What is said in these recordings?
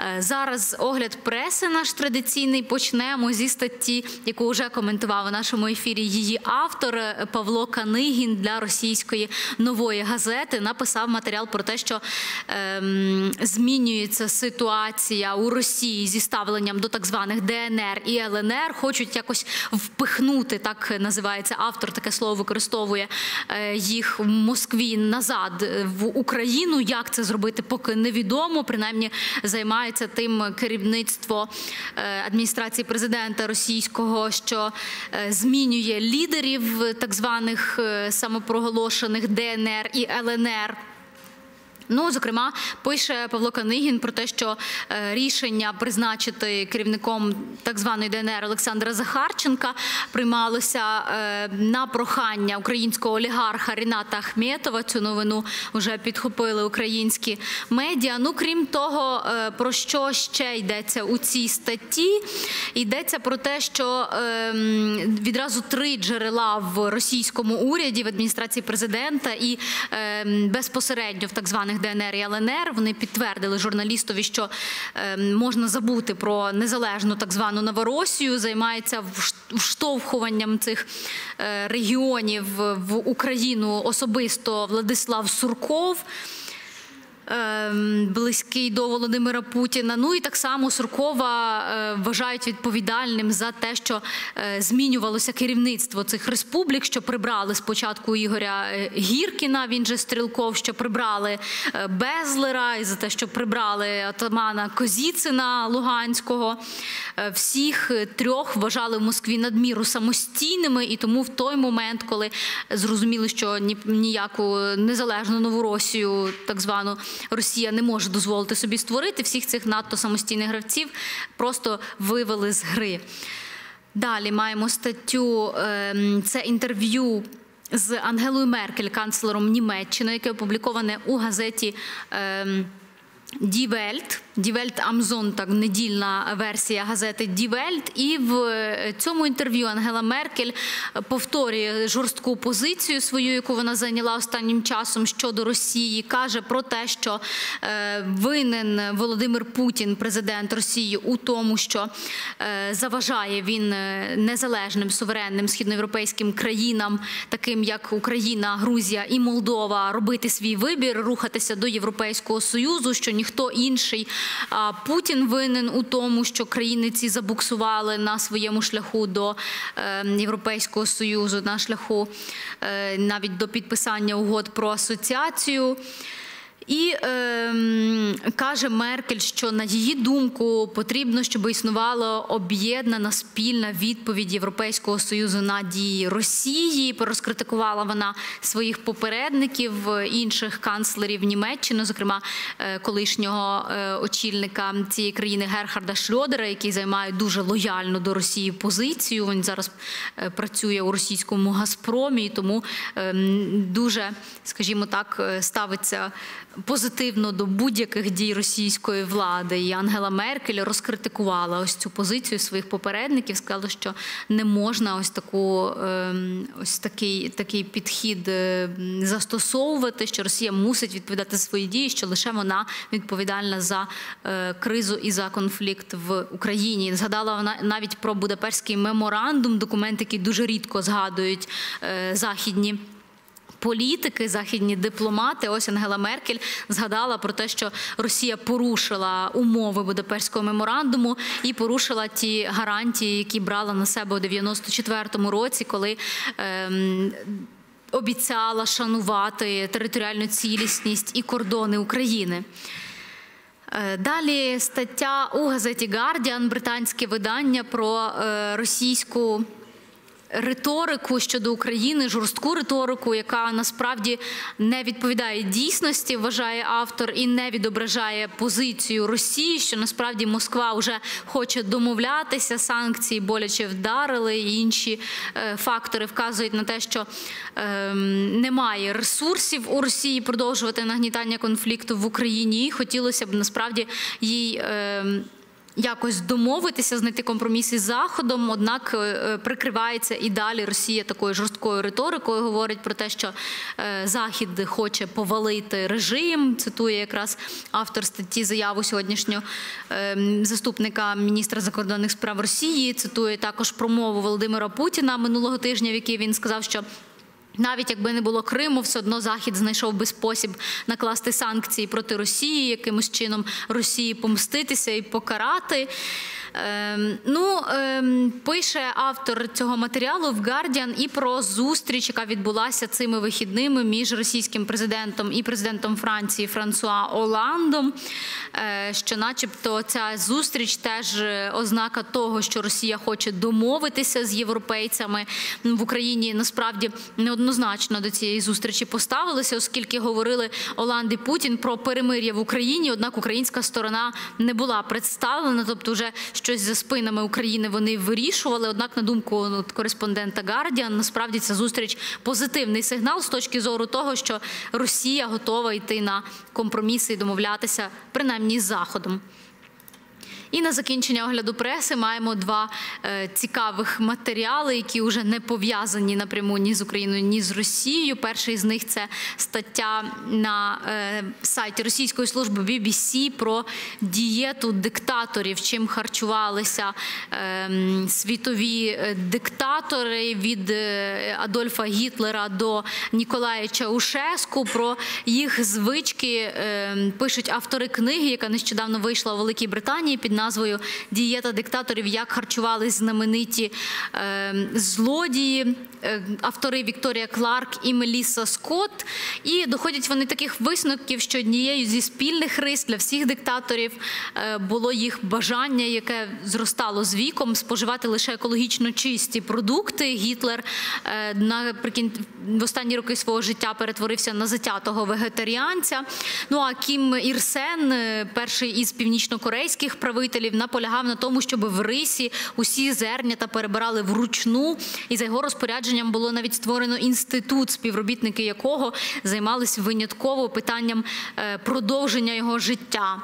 Е, Зараз огляд преси наш традиційний почнемо зі статті, яку вже коментував у нашому ефірі її автор е, Павло Канигін для російської нової газети. Написав матеріал про те, що ем, змінюється ситуація у Росії зі ставленням до так званих ДНР і ЛНР. Хочуть якось впихнути, так називається автор, таке слово використовує е, їх в Москві назад е, в Україну. Як це зробити, поки невідомо. Принаймні займається тим керівництво е, адміністрації президента російського, що е, змінює лідерів так званих е, самопроголошених ДНР і ЛНР. Ну, зокрема, пише Павло Канигін про те, що е, рішення призначити керівником так званої ДНР Олександра Захарченка приймалося е, на прохання українського олігарха Ріната Ахметова. Цю новину вже підхопили українські медіа. Ну, крім того, е, про що ще йдеться у цій статті? Йдеться про те, що е, відразу три джерела в російському уряді, в адміністрації президента і е, безпосередньо в так званих ДНР і ЛНР. Вони підтвердили журналістові, що е, можна забути про незалежну так звану Новоросію, займається вштовхуванням цих е, регіонів в Україну особисто Владислав Сурков. Близький до Володимира Путіна. Ну і так само Суркова вважають відповідальним за те, що змінювалося керівництво цих республік, що прибрали спочатку Ігоря Гіркіна, він же Стрілков, що прибрали Безлера, і за те, що прибрали атамана Козіцина Луганського. Всіх трьох вважали в Москві надміру самостійними, і тому в той момент, коли зрозуміли, що ніяку незалежну Новоросію, так звану. Росія не може дозволити собі створити всіх цих надто самостійних гравців, просто вивели з гри. Далі маємо статтю. Це інтерв'ю з Ангелою Меркель, канцлером Німеччини, яке опубліковане у газеті. Дівельт. Welt, Welt am Sonntag, недільна версія газети Welt. І в цьому інтерв'ю Ангела Меркель повторює жорстку позицію свою, яку вона зайняла останнім часом щодо Росії. Каже про те, що винен Володимир Путін, президент Росії, у тому, що заважає він незалежним суверенним східноєвропейським країнам, таким як Україна, Грузія і Молдова, робити свій вибір, рухатися до Європейського Союзу. що ніхто інший. Путін винен у тому, що країни ці забуксували на своєму шляху до Європейського союзу, на шляху навіть до підписання угод про асоціацію. І е, каже Меркель, що на її думку потрібно, щоб існувала об'єднана спільна відповідь Європейського союзу на дії Росії. Розкритикувала вона своїх попередників інших канцлерів Німеччини, зокрема колишнього очільника цієї країни Герхарда Шльодера, який займає дуже лояльну до Росії позицію. Він зараз працює у російському Газпромі, і тому е, дуже, скажімо так, ставиться позитивно до будь-яких дій російської влади. І Ангела Меркель розкритикувала ось цю позицію своїх попередників. Сказала, що не можна ось таку ось такий такий підхід застосовувати, що Росія мусить відповідати за свої дії, що лише вона відповідальна за кризу і за конфлікт в Україні. Згадала вона навіть про Будапештський меморандум, документ, який дуже рідко згадують західні. Політики, західні дипломати, ось Ангела Меркель згадала про те, що Росія порушила умови Будапештського меморандуму і порушила ті гарантії, які брала на себе у 94-му році, коли ем, обіцяла шанувати територіальну цілісність і кордони України. Далі стаття у газеті Guardian, британське видання про е, російську риторику щодо України, жорстку риторику, яка насправді не відповідає дійсності, вважає автор, і не відображає позицію Росії, що насправді Москва вже хоче домовлятися, санкції боляче вдарили, і інші фактори вказують на те, що немає ресурсів у Росії продовжувати нагнітання конфлікту в Україні. І хотілося б насправді їй якось домовитися, знайти компроміс із заходом. Однак е, прикривається і далі Росія такою жорсткою риторикою. Говорить про те, що е, Захід хоче повалити режим. Цитує якраз автор статті заяву сьогоднішнього е, заступника міністра закордонних справ Росії. Цитує також промову Володимира Путіна минулого тижня, в якій він сказав, що. Навіть якби не було Криму, все одно Захід знайшов би спосіб накласти санкції проти Росії, якимось чином Росії помститися і покарати. Ем, ну, ем, пише автор цього матеріалу в Guardian і про зустріч, яка відбулася цими вихідними між російським президентом і президентом Франції Франсуа Оландом. Е, що, начебто, ця зустріч теж ознака того, що Росія хоче домовитися з європейцями в Україні. Насправді неоднозначно до цієї зустрічі поставилися, оскільки говорили Оланд і Путін про перемир'я в Україні. Однак українська сторона не була представлена, тобто, вже щось за спинами України вони вирішували. Однак, на думку кореспондента Гардіан, насправді ця зустріч позитивний сигнал з точки зору того, що Росія готова йти на компроміси і домовлятися принаймні з заходом. І на закінчення огляду преси маємо два е, цікавих матеріали, які вже не пов'язані напряму ні з Україною, ні з Росією. Перший з них це стаття на е, сайті російської служби BBC про дієту диктаторів, чим харчувалися е, світові е, диктатори від Адольфа Гітлера до Ніколая Чаушеску. Про їх звички е, пишуть автори книги, яка нещодавно вийшла у Великій Британії під назвою Дієта диктаторів, як харчувались знамениті е, злодії, е, автори Вікторія Кларк і Меліса Скотт. І доходять вони таких висновків, що однією зі спільних рис для всіх диктаторів е, було їх бажання, яке зростало з віком, споживати лише екологічно чисті продукти. Гітлер наприкінці в останні роки свого життя перетворився на затятого вегетаріанця. Ну а Кім Ірсен, перший із північнокорейських правителів, наполягав на тому, щоб в рисі усі зернята перебирали вручну, і за його розпорядженням було навіть створено інститут, співробітники якого займалися винятково питанням е, продовження його життя.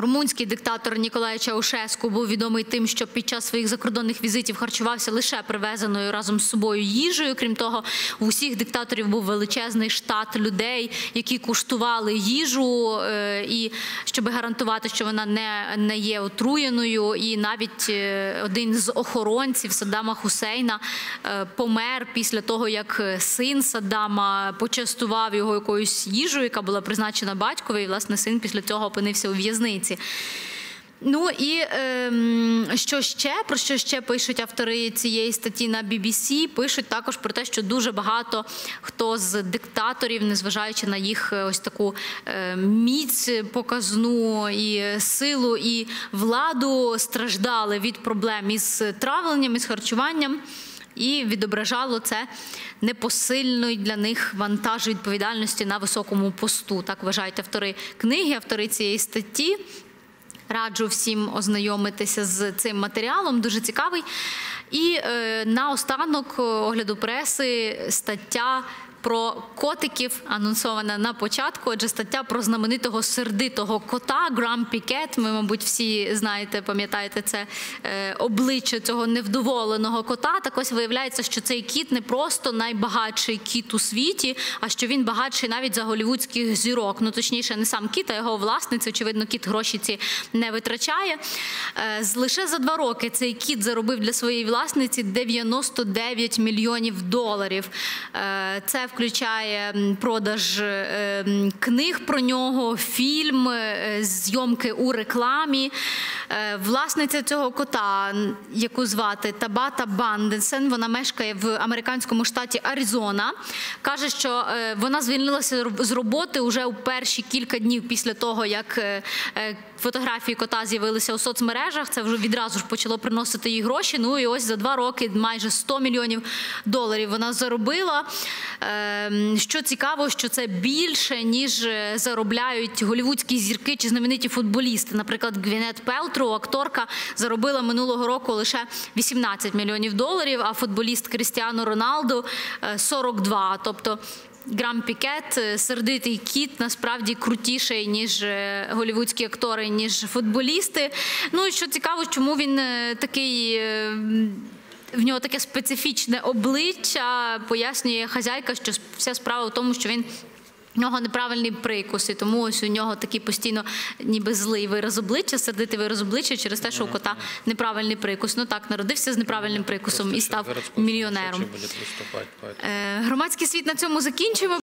Румунський диктатор Ніколай Чаушеску був відомий тим, що під час своїх закордонних візитів харчувався лише привезеною разом з собою їжею. Крім того, у всіх диктаторів був величезний штат людей, які куштували їжу, е, і щоб гарантувати, що вона не, не є отруєною. І навіть е, один з охоронців Саддама Хусейна е, помер після того, як син Саддама почастував його якоюсь їжею, яка була призначена батькові. І власне син після цього опинився у в'язниці різниці. Ну і е, що ще про що ще пишуть автори цієї статті на BBC, Пишуть також про те, що дуже багато хто з диктаторів, незважаючи на їх е, ось таку е, міць показну і силу і владу, страждали від проблем із травленням із харчуванням. І відображало це непосильний для них вантаж відповідальності на високому посту. Так вважають автори книги, автори цієї статті. Раджу всім ознайомитися з цим матеріалом, дуже цікавий. І е, наостанок огляду преси стаття про котиків анонсована на початку. Отже, стаття про знаменитого сердитого кота Грам Пікет. Ми, мабуть, всі знаєте, пам'ятаєте це е, обличчя цього невдоволеного кота. Так ось виявляється, що цей кіт не просто найбагатший кіт у світі, а що він багатший навіть за голівудських зірок. Ну точніше, не сам кіт, а його власниця. Очевидно, кіт гроші ці не витрачає. Е, лише за два роки цей кіт заробив для своєї власниці 99 мільйонів доларів. Е, це включає продаж е, книг про нього, фільм, е, зйомки у рекламі. Е, власниця цього кота, яку звати Табата Банденсен, вона мешкає в американському штаті Аризона. Каже, що вона звільнилася з роботи вже у перші кілька днів після того, як фотографії кота з'явилися у соцмережах. Це вже відразу ж почало приносити їй гроші. Ну і ось за два роки майже 100 мільйонів доларів вона заробила. Ем, що цікаво, що це більше ніж е, заробляють голівудські зірки чи знамениті футболісти. Наприклад, Гвінет Пелтру, акторка, заробила минулого року лише 18 мільйонів доларів. А футболіст Крістіану Роналду 42. Тобто Грам Пікет, е, сердитий кіт, насправді крутіший, ніж е, голівудські актори, ніж футболісти. Ну і що цікаво, чому він е, такий. В нього таке специфічне обличчя, пояснює хазяйка, що вся справа в тому, що він. В нього неправильний прикус, і тому ось у нього такий постійно ніби злий вираз обличчя, сердитий вираз обличчя через те, що у кота неправильний прикус. Ну так, народився з неправильним прикусом і став мільйонером. Е, Громадський світ на цьому закінчимо.